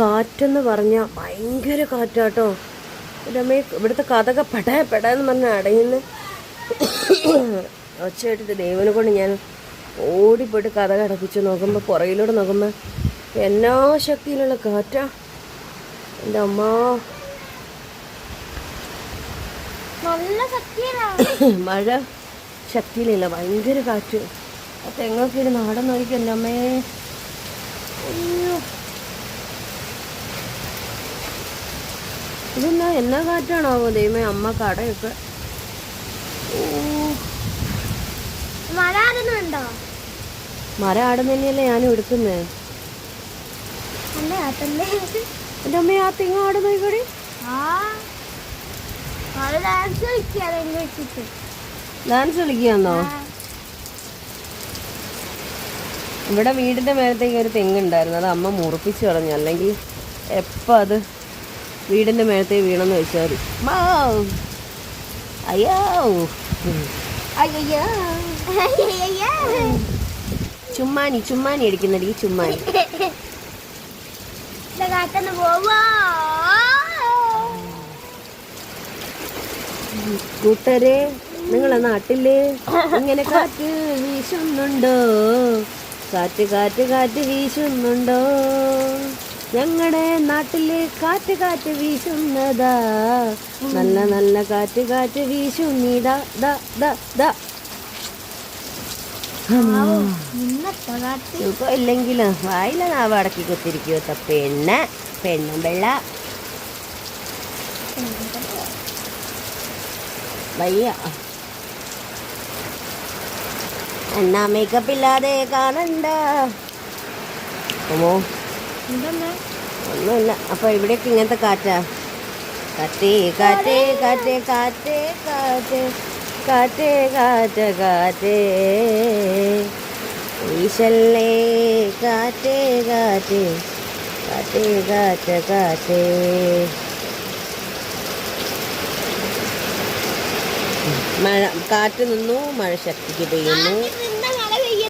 കാറ്റെന്ന് പറഞ്ഞാൽ ഭയങ്കര കാറ്റാട്ടോ. രമേ ഇവിടുത്തെ കഥക പെട പെടാന്ന് പറഞ്ഞാൽ അടയുന്ന. ഒച്ചയായിട്ട് ദൈവനെ കൊണ്ട് ഞാൻ ഓടിപ്പോയിട്ട് കഥ കടപ്പിച്ച് നോക്കുമ്പോൾ പുറകിലൂടെ നോക്കുമ്പോൾ എല്ലാ ശക്തിയിലുള്ള കാറ്റാ. എന്റെ അമ്മ. മഴ ശക്തിയിലില്ല ഭയങ്കര കാറ്റ്. ആ തെങ്ങൊക്കെ നാടൻ എന്റെ അമ്മേ. അയ്യോ. ഇതെന്നാ എന്നാ കാറ്റാണാവോ? ദൈവമേ അമ്മ കടയൊക്കെ. മര ആടുന്നല്ലേ ഞാനും എടുക്കുന്നേ. എന്റെ അമ്മ ആ തിങ്ങ ഇവിടെ ഡാൻസ് കളിക്കാന്നോ? ഇവിടെ വീടിന്റെ മേലത്തേക്ക് ഒരു തെങ്ങുണ്ടായിരുന്നു അത് അമ്മ മുറിപ്പിച്ചു കളഞ്ഞു. അല്ലെങ്കിൽ എപ്പോൾ അത് വീടിന്റെ മേലത്തേക്ക് വീണെന്ന് വെച്ചാൽ. അയ്യോ. അയ്യോ ചുമ്മാനി ചുമ്മാനി അടിക്കുന്നടി ചുമ്മാനി. കൂട്ടരെ നിങ്ങളെ നാട്ടിൽ ഇങ്ങനെ കാറ്റ് വീശുന്നുണ്ടോ? കാറ്റ് കാറ്റ് കാറ്റ് വീശുന്നുണ്ടോ? ഞങ്ങളുടെ നാട്ടിൽ കാറ്റ് കാറ്റ് വീശുന്നതാ. നല്ല നല്ല കാറ്റ് കാറ്റ് വീശുന്നീതാ കാട്ട് സുഖം ഇല്ലെങ്കിലും വായില നാവ് അടക്കി കൊത്തിരിക്കോ പെണ്ണ പെണ്ണും വെള്ള വയ്യ. എന്നാ മേക്കപ്പ് ഇല്ലാതെ കാണണ്ട. എന്തെന്നാ ഒന്നുമില്ല. അപ്പൊ ഇവിടെയൊക്കെ ഇങ്ങനത്തെ കാറ്റാ. കാറ്റേ കാറ്റേ കാറ്റേ കാറ്റേ കാറ്റേ കാറ്റേ കാറ്റ കാറ്റേ. ഈശല്ലേ കാറ്റേ കാറ്റേ കാറ്റേ കാറ്റ കാറ്റേ. മഴ കാറ്റ് നിന്നു മഴ ശക്തിക്ക് പെയ്യുന്നു.